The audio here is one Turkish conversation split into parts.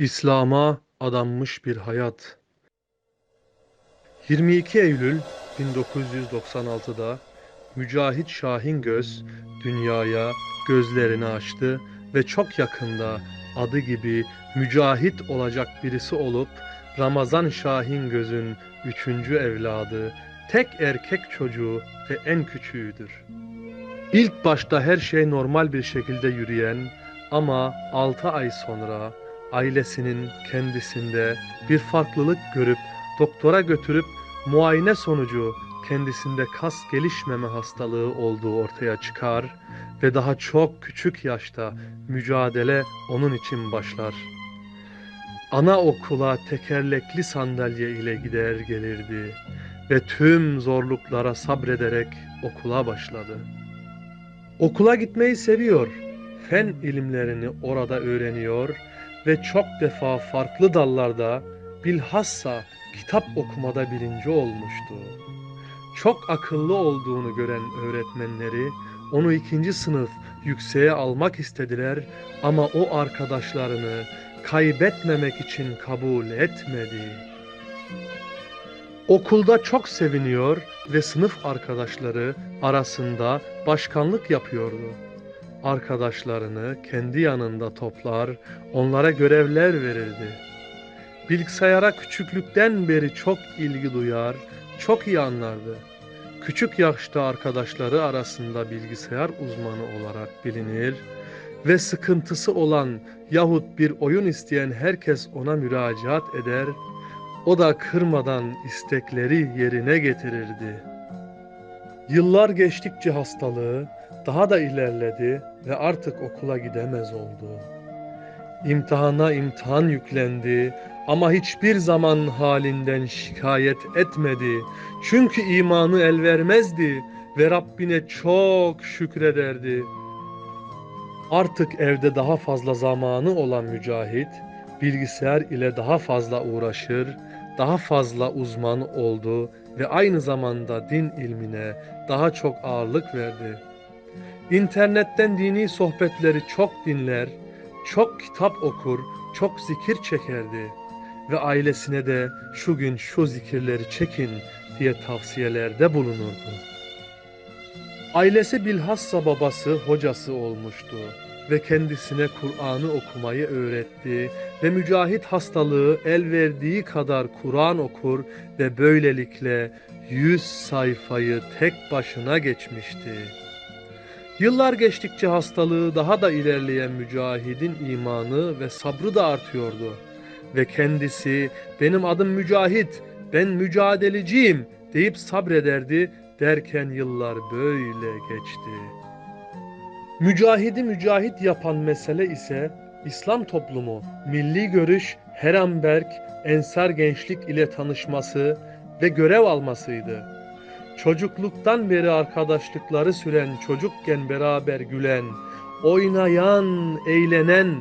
İslam'a adanmış bir hayat. 22 Eylül 1996'da Mücahit Şahin Göz dünyaya gözlerini açtı ve çok yakında adı gibi mücahit olacak birisi olup Ramazan Şahin Göz'ün üçüncü evladı, tek erkek çocuğu ve en küçüğüdür. İlk başta her şey normal bir şekilde yürüyen ama 6 ay sonra ailesinin kendisinde bir farklılık görüp doktora götürüp muayene sonucu kendisinde kas gelişmeme hastalığı olduğu ortaya çıkar ve daha çok küçük yaşta mücadele onun için başlar. Ana okula tekerlekli sandalye ile gider gelirdi ve tüm zorluklara sabrederek okula başladı. Okula gitmeyi seviyor. Fen ilimlerini orada öğreniyor ve çok defa farklı dallarda bilhassa kitap okumada birinci olmuştu. Çok akıllı olduğunu gören öğretmenleri onu ikinci sınıf yükseğe almak istediler ama o arkadaşlarını kaybetmemek için kabul etmedi. Okulda çok seviniyor ve sınıf arkadaşları arasında başkanlık yapıyordu. Arkadaşlarını kendi yanında toplar, onlara görevler verirdi. Bilgisayara küçüklükten beri çok ilgi duyar, çok iyi anlardı. Küçük yaşta arkadaşları arasında bilgisayar uzmanı olarak bilinir ve sıkıntısı olan yahut bir oyun isteyen herkes ona müracaat eder, o da kırmadan istekleri yerine getirirdi. Yıllar geçtikçe hastalığı daha da ilerledi ve artık okula gidemez oldu. İmtihana imtihan yüklendi ama hiçbir zaman halinden şikayet etmedi. Çünkü imanı el vermezdi ve Rabbine çok şükrederdi. Artık evde daha fazla zamanı olan mücahit, bilgisayar ile daha fazla uğraşır, daha fazla uzman oldu ve aynı zamanda din ilmine daha çok ağırlık verdi. İnternetten dini sohbetleri çok dinler, çok kitap okur, çok zikir çekerdi ve ailesine de şu gün şu zikirleri çekin diye tavsiyelerde bulunurdu. Ailesi bilhassa babası hocası olmuştu ve kendisine Kur'an'ı okumayı öğretti ve mücahit hastalığı el verdiği kadar Kur'an okur ve böylelikle yüz sayfayı tek başına geçmişti. Yıllar geçtikçe hastalığı daha da ilerleyen mücahidin imanı ve sabrı da artıyordu. Ve kendisi benim adım mücahit, ben mücadeleciyim deyip sabrederdi derken yıllar böyle geçti. Mücahidi mücahit yapan mesele ise İslam toplumu, milli görüş, Heramberg, Ensar gençlik ile tanışması ve görev almasıydı. Çocukluktan beri arkadaşlıkları süren, çocukken beraber gülen, oynayan, eğlenen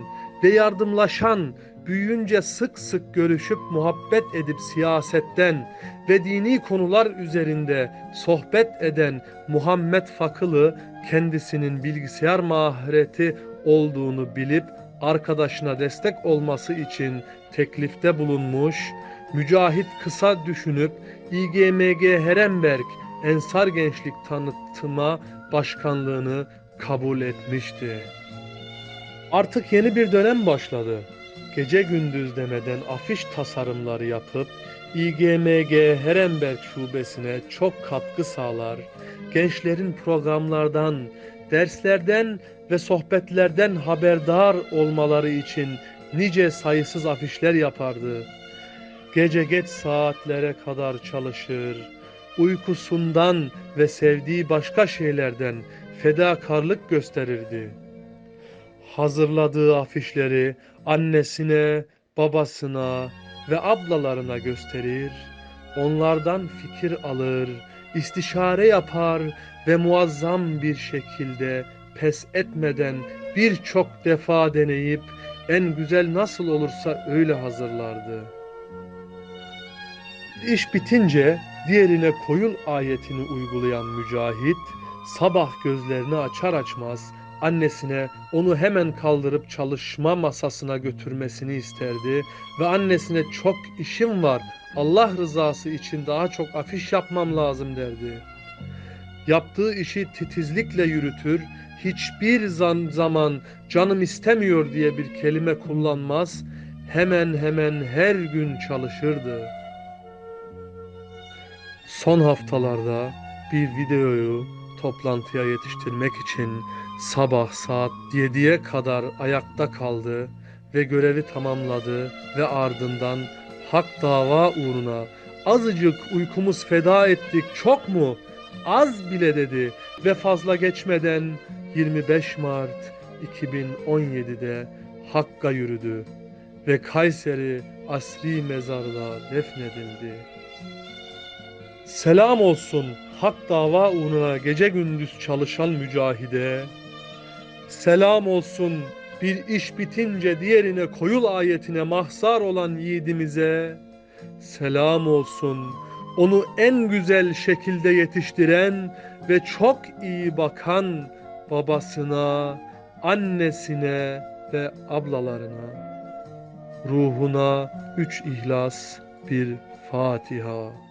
ve yardımlaşan, büyüyünce sık sık görüşüp muhabbet edip siyasetten ve dini konular üzerinde sohbet eden Muhammed Fakılı kendisinin bilgisayar mahareti olduğunu bilip arkadaşına destek olması için teklifte bulunmuş, Mücahit kısa düşünüp İGMG Heremberg Ensar Gençlik Tanıtıma Başkanlığını kabul etmişti. Artık yeni bir dönem başladı. Gece gündüz demeden afiş tasarımları yapıp İGMG Heremberg Şubesi'ne çok katkı sağlar, gençlerin programlardan, derslerden ve sohbetlerden haberdar olmaları için nice sayısız afişler yapardı. Gece geç saatlere kadar çalışır, uykusundan ve sevdiği başka şeylerden fedakarlık gösterirdi. Hazırladığı afişleri annesine, babasına ve ablalarına gösterir, onlardan fikir alır, istişare yapar ve muazzam bir şekilde pes etmeden birçok defa deneyip en güzel nasıl olursa öyle hazırlardı. İş bitince diğerine koyul ayetini uygulayan mücahit sabah gözlerini açar açmaz annesine onu hemen kaldırıp çalışma masasına götürmesini isterdi ve annesine çok işim var Allah rızası için daha çok afiş yapmam lazım derdi. Yaptığı işi titizlikle yürütür, hiçbir zaman canım istemiyor diye bir kelime kullanmaz, hemen hemen her gün çalışırdı. Son haftalarda bir videoyu toplantıya yetiştirmek için sabah saat 7'ye kadar ayakta kaldı ve görevi tamamladı ve ardından hak dava uğruna azıcık uykumuz feda ettik çok mu? Az bile dedi ve fazla geçmeden 25 Mart 2017'de Hakk'a yürüdü ve Kayseri Asri Mezarlığa defnedildi. Selam olsun hak dava uğruna gece gündüz çalışan mücahide. Selam olsun bir iş bitince diğerine koyul ayetine mahzar olan yiğidimize. Selam olsun onu en güzel şekilde yetiştiren ve çok iyi bakan babasına, annesine ve ablalarına. Ruhuna üç ihlas bir Fatiha.